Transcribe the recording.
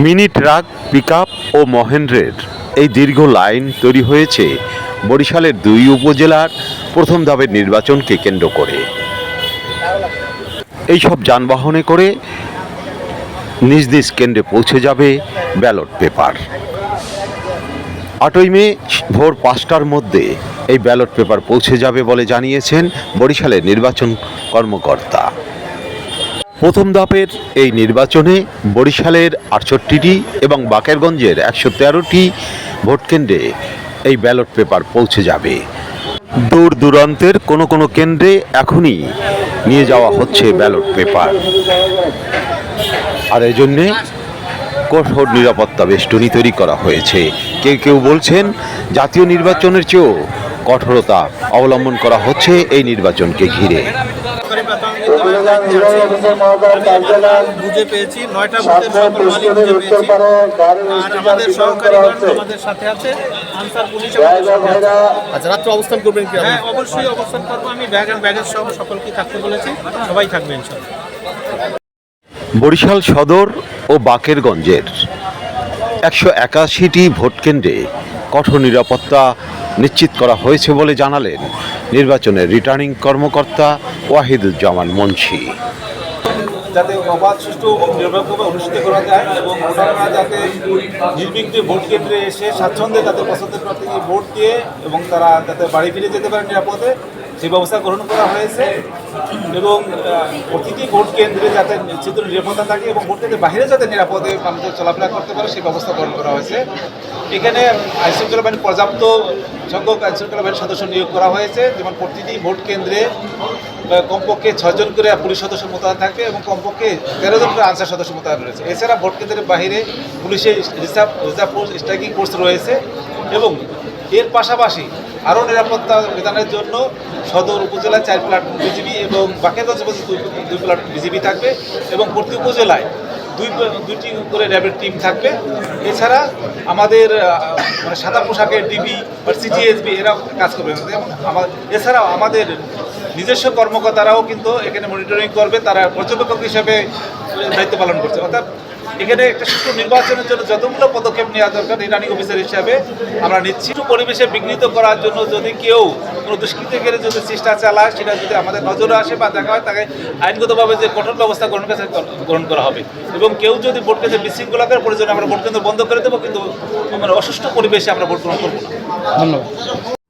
Mini truck pickup ও মহেন্দ্রের। এই দীর্ঘ লাইন তৈরি হয়েছে বরিশালের দুই উপজেলার প্রথম ধাপের নির্বাচনকে কেন্দ্র করে। এইসব যানবাহনে করে নিজ নিজ কেন্দ্রে পৌঁছে যাবে ব্যালট পেপার। আটই মে ভোর পাঁচটার মধ্যে এই ব্যালট পেপার পৌঁছে যাবে বলে জানিয়েছেন বরিশালের নির্বাচন কর্মকর্তা। প্রথম ধাপের এই নির্বাচনে বরিশালের আটষট্টিটি এবং বাকেরগঞ্জের একশো তেরোটি ভোটকেন্দ্রে এই ব্যালট পেপার পৌঁছে যাবে। দূর দূরান্তের কোনো কোনো কেন্দ্রে এখনই নিয়ে যাওয়া হচ্ছে ব্যালট পেপার। আর এই কঠোর নিরাপত্তা বেষ্টনী তৈরি করা হয়েছে। কেউ কেউ বলছেন, জাতীয় নির্বাচনের চেয়েও কঠোরতা অবলম্বন করা হচ্ছে এই নির্বাচনকে ঘিরে। সরকারি প্রাথমিক বিদ্যালয়ে চাকরি আছে। আমি বুঝে পেয়েছি নয়টা বুথের সকল মালিক বুঝে পেয়েছি আর আমাদের সহকারীগণ আমাদের সাথে আছে আনসার পুলিশ আমাদের সাথে আছে। আচ্ছা রাত্রে অবস্থান করবেন কি হ্যাঁ অবশ্যই অবস্থান করব আমি ব্যাগ অ্যান্ড ব্যাগের সহ সকলকে থাকতে বলেছি সবাই থাকবে ইনশাল্লাহ বরিশাল সদর ও বাকেরগঞ্জের একশো একাশিটি ভোটকেন্দ্রে কঠোর নিরাপত্তা নিশ্চিত করা হয়েছে বলে জানালেন নির্বাচনের রিটার্নিং কর্মকর্তা ওয়াহিদুজ্জামান মুন্সি। যাতে অবাধ, সুষ্ঠু নিরপেক্ষভাবে অনুষ্ঠিত করা যায় এবং ভোটাররা যাতে নির্বিঘ্নে ভোট কেন্দ্রে এসে স্বাচ্ছন্দ্যে তাদের পছন্দের প্রার্থীকে ভোট দিয়ে এবং তারা যাতে বাড়ি ফিরে যেতে পারে নিরাপদে সেই ব্যবস্থা গ্রহণ করা হয়েছে এবং প্রতিটি ভোট কেন্দ্রে যাতে নিশ্চিত নিরাপত্তা থাকে এবং ভোট কেন্দ্রের বাইরে যাতে নিরাপদে মানুষ চলাফেরা করতে পারে, সেই ব্যবস্থা গ্রহণ করা হয়েছে। এখানে আইনশৃঙ্খলা বাহিনী পর্যাপ্ত সংখ্যক আইনশৃঙ্খলা বাহিনীর সদস্য নিয়োগ করা হয়েছে। যেমন প্রতিটি ভোট কেন্দ্রে কমপক্ষে ছয়জন করে পুলিশ সদস্য মোতায়েন থাকবে এবং কমপক্ষে তেরো জন করে আনসার সদস্য মোতায়েন রয়েছে। এছাড়া ভোট কেন্দ্রের বাইরে পুলিশের reserve reserve force, striking force রয়েছে এবং এর পাশাপাশি আরও নিরাপত্তা বিধানের জন্য সদর উপজেলায় চার প্লাটুন বিজিবি এবং বাকি দশ দুই প্লাটুন বিজিবি থাকবে এবং প্রতি উপজেলায় দুই দুটি করে র্যাবের টিম থাকবে। এছাড়া আমাদের মানে সাদা পোশাকের ডিবি বা সিজিএসবি এরা কাজ করবে। আমাদের এছাড়াও আমাদের নিজস্ব কর্মকর্তারাও কিন্তু এখানে মনিটরিং করবে, তারা পর্যবেক্ষক হিসেবে দায়িত্ব পালন করছে। অর্থাৎ এখানে একটা সুষ্ঠু নির্বাচনের জন্য যতগুলো পদক্ষেপ নেওয়া দরকার রিটার্নিং অফিসার হিসাবে আমরা নিচ্ছি। পরিবেশে বিঘ্নিত করার জন্য যদি কেউ কোনো দুষ্কৃতিকারী যদি চেষ্টা চালায়, সেটা যদি আমাদের নজরে আসে বা দেখা হয়, তাকে আইনগতভাবে যে কঠোর ব্যবস্থা গ্রহণ কাছে গ্রহণ করা হবে। এবং কেউ যদি ভোট কেন্দ্রে বিশৃঙ্খলা করে প্রয়োজনে আমরা ভোট কেন্দ্র বন্ধ করে দেবো, কিন্তু মানে অসুস্থ পরিবেশে আমরা ভোট গ্রহণ করব না। ধন্যবাদ।